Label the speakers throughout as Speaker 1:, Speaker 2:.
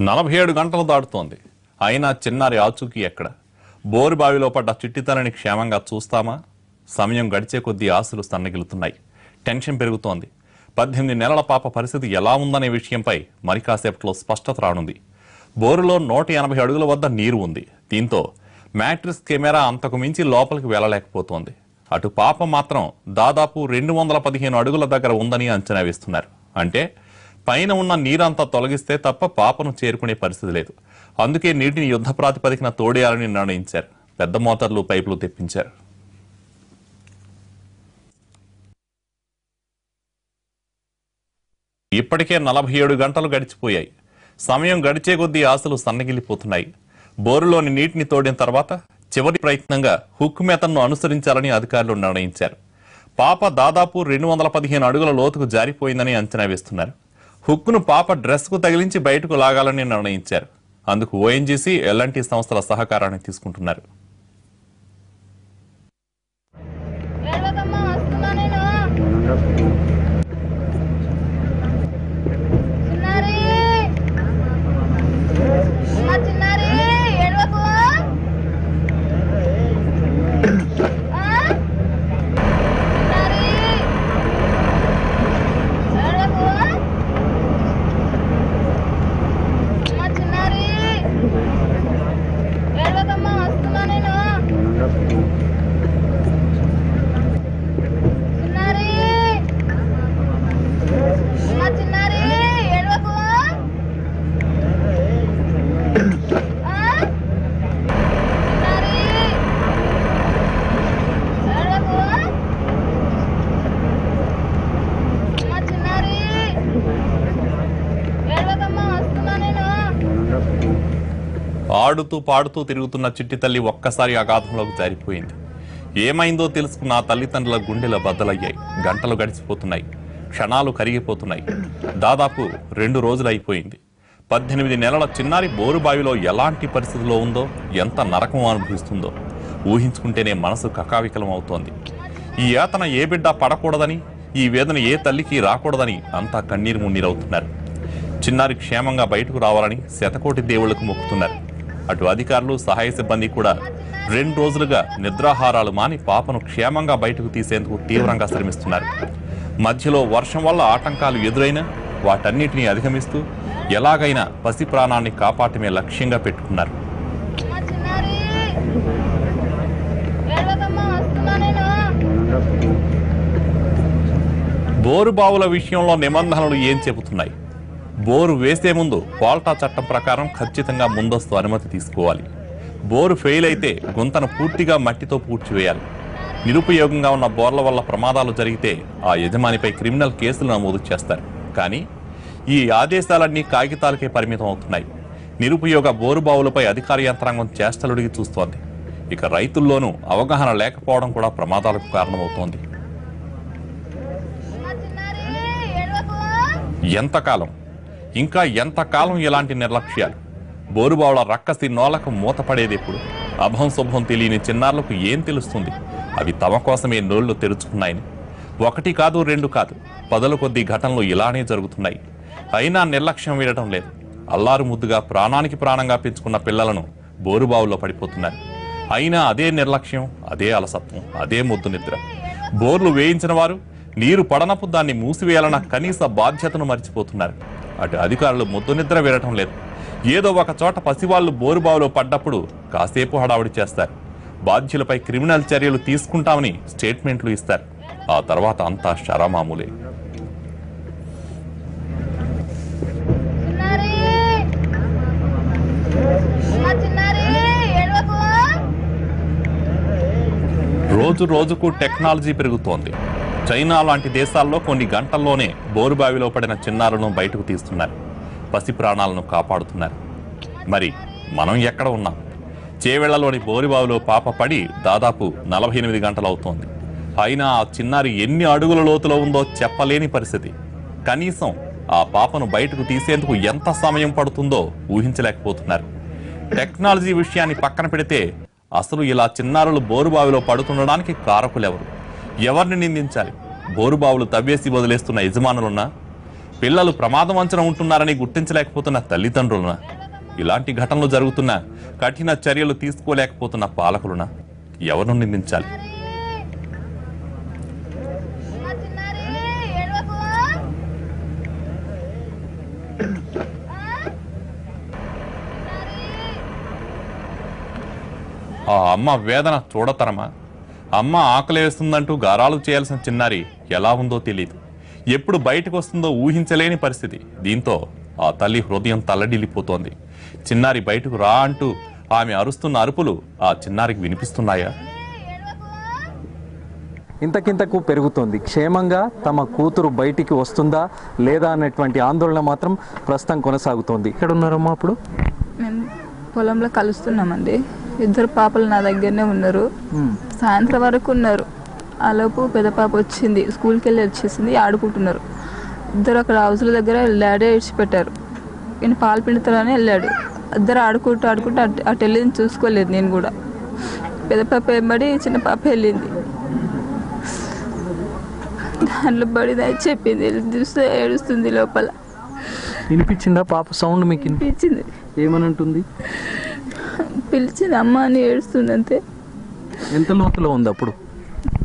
Speaker 1: నలభై ఏడు గంటలు దాటుతోంది. అయినా చిన్నారి ఆచూకీ ఎక్కడ? బోరు బావిలో పడ్డ చిట్టితనని క్షేమంగా చూస్తామా? సమయం గడిచే కొద్దీ ఆశలు సన్నగిలుతున్నాయి. టెన్షన్ పెరుగుతోంది. పద్దెనిమిది నెలల పాప పరిస్థితి ఎలా ఉందనే విషయంపై మరి కాసేపట్లో స్పష్టత రానుంది. బోరులో నూట ఎనభై అడుగుల వద్ద నీరు ఉంది. దీంతో మ్యాట్రిక్స్ కెమెరా అంతకు మించి లోపలికి వెళ్ళలేకపోతోంది. అటు పాప మాత్రం దాదాపు రెండు వందల పదిహేను అడుగుల దగ్గర ఉందని అంచనా వేస్తున్నారు. అంటే పైన ఉన్న నీరంతా తొలగిస్తే తప్ప పాపను చేరుకునే పరిస్థితి లేదు. అందుకే నీటిని యుద్ధ ప్రాతిపదికన తోడేయాలని నిర్ణయించారు. పెద్ద మోటార్లు పైపులు తెప్పించారు. ఇప్పటికే నలభై ఏడు గంటలు గడిచిపోయాయి. సమయం గడిచే కొద్దీ ఆశలు సన్నగిల్లిపోతున్నాయి. బోరులోని నీటిని తోడిన తర్వాత చివరి ప్రయత్నంగా హుక్ మెతన్ను అనుసరించాలని అధికారులు నిర్ణయించారు. పాప దాదాపు రెండు వందల పదిహేను అడుగుల లోతుకు జారిపోయిందని అంచనా వేస్తున్నారు. హుక్ను పాప డ్రెస్కు తగిలించి బయటకు లాగాలని నిర్ణయించారు అందుకు ఓఎన్జీసీ ఎల్ఎన్టీ సంస్థల సహకారాన్ని తీసుకుంటున్నారు
Speaker 2: Thank you నేను చిన్నారి అమ్మా చిన్నారి ఏడవకు ఆ? చిన్నారి ఏడవకు అమ్మా చిన్నారి ఏడవకమ్మా వస్తున్నా నేను చిన్నారి అమ్మా చిన్నారి ఏడవకు ఆ? చిన్నారి ఏడవకు అమ్మా చిన్నారి ఏడవకమ్మా వస్తున్నా నేను
Speaker 1: ఆడుతూ పాడుతూ తిరుగుతున్న చిట్టి తల్లి ఒక్కసారి అగాధంలోకి జారిపోయింది. ఏమైందో తెలుసుకున్న ఆ తల్లిదండ్రుల గుండెల బద్దలయ్యాయి. గంటలు గడిచిపోతున్నాయి. క్షణాలు కరిగిపోతున్నాయి. దాదాపు రెండు రోజులు అయిపోయింది. పద్దెనిమిది నెలల చిన్నారి బోరుబావిలో ఎలాంటి పరిస్థితిలో ఉందో ఎంత నరకం అనుభవిస్తుందో ఊహించుకుంటేనే మనసు కకావికలం అవుతోంది. ఈ యాతన ఏ బిడ్డ పడకూడదని ఈ వేదన ఏ తల్లికి రాకూడదని అంతా కన్నీరు మున్నీరవుతున్నారు. చిన్నారి క్షేమంగా బయటకు రావాలని శతకోటి దేవుళ్ళకు మొక్కుతున్నారు. అటు అధికారులు సహాయ సిబ్బంది కూడా రెండు రోజులుగా నిద్రాహారాలు మాని పాపను క్షేమంగా బయటకు తీసేందుకు తీవ్రంగా శ్రమిస్తున్నారు. మధ్యలో వర్షం వల్ల ఆటంకాలు ఎదురైనా వాటన్నిటిని అధిగమిస్తూ ఎలాగైనా పసి ప్రాణాన్ని కాపాడటమే లక్ష్యంగా పెట్టుకున్నారు. బోరు బావుల విషయంలో నిబంధనలు ఏం చెబుతున్నాయి? బోరు వేసే ముందు కోల్టా చట్టం ప్రకారం ఖచ్చితంగా ముందస్తు అనుమతి తీసుకోవాలి. బోరు ఫెయిల్ అయితే గుంతను పూర్తిగా మట్టితో పూడ్చివేయాలి. నిరుపయోగంగా ఉన్న బోర్ల వల్ల ప్రమాదాలు జరిగితే ఆ యజమానిపై క్రిమినల్ కేసులు నమోదు చేస్తారు. కానీ ఈ ఆదేశాలన్నీ కాగితాలకే పరిమితం అవుతున్నాయి. నిరుపయోగ బోరు బావులపై అధికార యంత్రాంగం చేష్టలుడిగి చూస్తోంది. ఇక రైతుల్లోనూ అవగాహన లేకపోవడం కూడా ప్రమాదాలకు కారణమవుతోంది. ఎంతకాలం? ఇంకా ఎంతకాలం ఇలాంటి నిర్లక్ష్యాలు? బోరుబావుల రక్కసి నోలకు మూతపడేది ఎప్పుడు అభం శుభం తెలియని చిన్నారులకు ఏం తెలుస్తుంది? అవి తమ కోసమే నోళ్ళు తెరుచుకున్నాయని. ఒకటి కాదు రెండు కాదు పదల కొద్ది ఘటనలు ఇలానే జరుగుతున్నాయి. అయినా నిర్లక్ష్యం వీడటం లేదు. అల్లారు ముద్దుగా ప్రాణానికి ప్రాణంగా పెంచుకున్న పిల్లలను బోరుబావుల్లో పడిపోతున్నారు. అయినా అదే నిర్లక్ష్యం అదే అలసత్వం అదే ముద్దు నిద్ర. బోర్లు వేయించిన వారు నీరు పడనపు దాన్ని మూసివేయాలన్న కనీస బాధ్యతను మర్చిపోతున్నారు. అటు అధికారులు ముద్దు నిద్ర వీడటం లేదు. ఏదో ఒక చోట పసివాళ్ళు బోరుబావులో పడ్డప్పుడు కాసేపు హడావుడి చేస్తారు. బాధ్యులపై క్రిమినల్ చర్యలు తీసుకుంటామని స్టేట్మెంట్లు ఇస్తారు. ఆ తర్వాత అంతా
Speaker 2: ఏడవకు!
Speaker 1: రోజు రోజుకు టెక్నాలజీ పెరుగుతోంది. చైనా లాంటి దేశాల్లో కొన్ని గంటల్లోనే బోరుబావిలో పడిన చిన్నారులను బయటకు తీస్తున్నారు. పసి ప్రాణాలను కాపాడుతున్నారు. మరి మనం ఎక్కడ ఉన్నాం? చేవెళ్ళలోని బోరుబావిలో పాప పడి దాదాపు నలభై ఎనిమిది గంటలు అవుతోంది అయినా ఆ చిన్నారి ఎన్ని అడుగుల లోతులో ఉందో చెప్పలేని పరిస్థితి. కనీసం ఆ పాపను బయటకు తీసేందుకు ఎంత సమయం పడుతుందో ఊహించలేకపోతున్నారు. టెక్నాలజీ విషయాన్ని పక్కన పెడితే అసలు ఇలా చిన్నారులు బోరుబావిలో పడుతుండడానికి కారకులెవరు? ఎవరిని నిందించాలి? బోరుబావులు తవ్వేసి వదిలేస్తున్న యజమానులున్నా పిల్లలు ప్రమాదం అంచన ఉంటున్నారని గుర్తించలేకపోతున్న తల్లిదండ్రులున ఇలాంటి ఘటనలు జరుగుతున్న కఠిన చర్యలు తీసుకోలేకపోతున్న పాలకులునా ఎవరు నిందించాలి?
Speaker 2: ఆ
Speaker 1: అమ్మ వేదన చూడతరమా? అమ్మ ఆకలి వేస్తుందంటూ గారాలు చేయాల్సిన చిన్నారి ఎలా ఉందో తెలియదు ఎప్పుడు బయటకు వస్తుందో ఊహించలేని పరిస్థితి. దీంతో ఆ తల్లి హృదయం తల్లడిల్లిపోతోంది. చిన్నారి బయటకు రా అంటూ ఆమె అరుస్తున్న అరుపులు ఆ చిన్నారికి వినిపిస్తున్నాయా?
Speaker 3: ఇంతకింతకు పెరుగుతోంది. క్షేమంగా తమ కూతురు బయటికి వస్తుందా లేదా అనేటువంటి ఆందోళన మాత్రం ప్రస్తుతం కొనసాగుతోంది. ఇక్కడ ఉన్నారమ్మా అప్పుడు?
Speaker 4: మేము పొలంలో కలుస్తున్నామండి. ఇద్దరు పాపలు నా దగ్గరనే ఉన్నారు. సాయంత్రం వరకు ఉన్నారు. ఆలోపు పెద్ద పాప వచ్చింది. స్కూల్కి వెళ్ళి వచ్చేసింది. ఆడుకుంటున్నారు. ఇద్దరు అక్కడ హౌస్ల దగ్గర డాడీ ఇడిచిపెట్టారు ఈయన పాలు పిండుతారని వెళ్ళాడు. ఇద్దరు ఆడుకుంటూ ఆడుకుంటూ అటు అటు వెళ్ళింది. చూసుకోలేదు నేను కూడా. పెద్ద పాప ఏమడి చిన్న పాప వెళ్ళింది. దాంట్లో పడింది అని చెప్పింది. చూస్తే ఏడుస్తుంది లోపల.
Speaker 3: వినిపించిందా పాప? సౌండ్ మీకు వినిపి-
Speaker 4: పిలిచింది
Speaker 3: ఏమని ఉంటుంది
Speaker 4: పిలిచింది అమ్మ అని ఏడుస్తుంది అంతే.
Speaker 3: ఎంత లోతులో ఉంది అప్పుడు?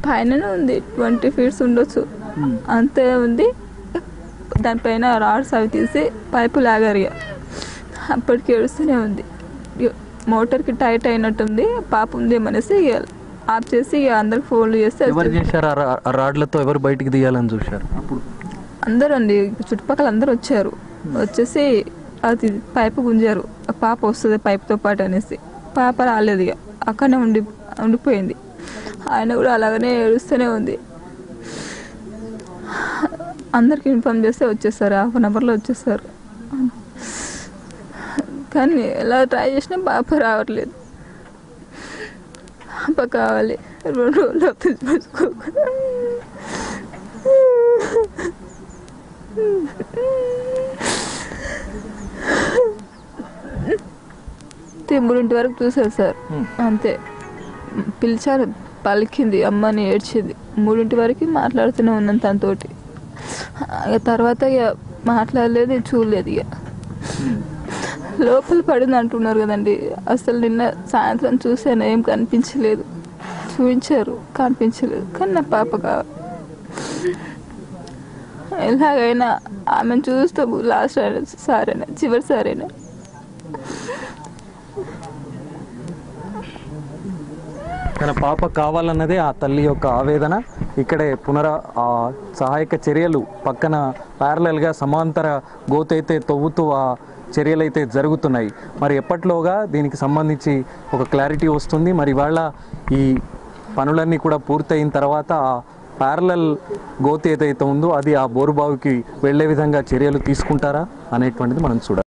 Speaker 4: పైననే ఉంది ట్వంటీ ఫీట్స్ ఉండొచ్చు. అంతే ఉంది. దానిపైన రాడ్స్ అవి తీసి పైపు లాగారు ఇక అప్పటికి ఏడుస్తూనే ఉంది. మోటార్కి టైట్ అయినట్టుంది పాప ఉంది అనేసి ఆఫ్ చేసి అందరికి ఫోన్లు చేస్తే
Speaker 3: ఎవరు చేశారు? ఆ రాడ్లతో ఎవరు బయటికి తీయాలని చూశారు? అప్పుడు?
Speaker 4: అందరూ అండి చుట్టుపక్కల అందరూ వచ్చారు. వచ్చేసి అది పైపు గుంజారు. పాప వస్తుంది పైపుతో పాటు అనేసి. పాప రాలేదు ఇక. అక్కడనే ఉండి ఉండిపోయింది. ఆయన కూడా అలాగనే ఏడుస్తూనే ఉంది. అందరికి ఇన్ఫామ్ చేస్తే వచ్చేస్తారు. హాఫ్ అన్ అవర్లో వచ్చేస్తారు. కానీ ఎలా ట్రై చేసినా పాప రావట్లేదు. పాప కావాలి. రెండు రోజులు Mm-hmm. అంతే మూడింటి వరకు చూసారు సార్. అంతే. పిలిచారు పలికింది అమ్మని ఏడ్చింది. మూడింటి వరకు మాట్లాడుతూనే ఉన్నాను తనతోటి. తర్వాత ఇక మాట్లాడలేదు చూడలేదు ఇక. లోపల పడింది అంటున్నారు కదండి. అసలు నిన్న సాయంత్రం చూసాను ఏం కనిపించలేదు. చూపించారు కనిపించలేదు. కానీ నా పాప కావాలి ఎలాగైనా ఆమెను చూస్తాము లాస్ట్ అయినా సారైనా చివరి సారైనా
Speaker 3: తన పాప కావాలన్నదే ఆ తల్లి యొక్క ఆవేదన. ఇక్కడే పునర ఆ సహాయక చర్యలు పక్కన ప్యారలల్గా సమాంతర గోతైతే తవ్వుతూ ఆ చర్యలు అయితే జరుగుతున్నాయి. మరి ఎప్పట్లోగా దీనికి సంబంధించి ఒక క్లారిటీ వస్తుంది. మరి ఇవాళ ఈ పనులన్నీ కూడా పూర్తయిన తర్వాత ఆ ప్యారలల్ గోతి ఏదైతే ఉందో అది ఆ బోరుబావికి వెళ్ళే విధంగా చర్యలు తీసుకుంటారా అనేటువంటిది మనం చూడాలి.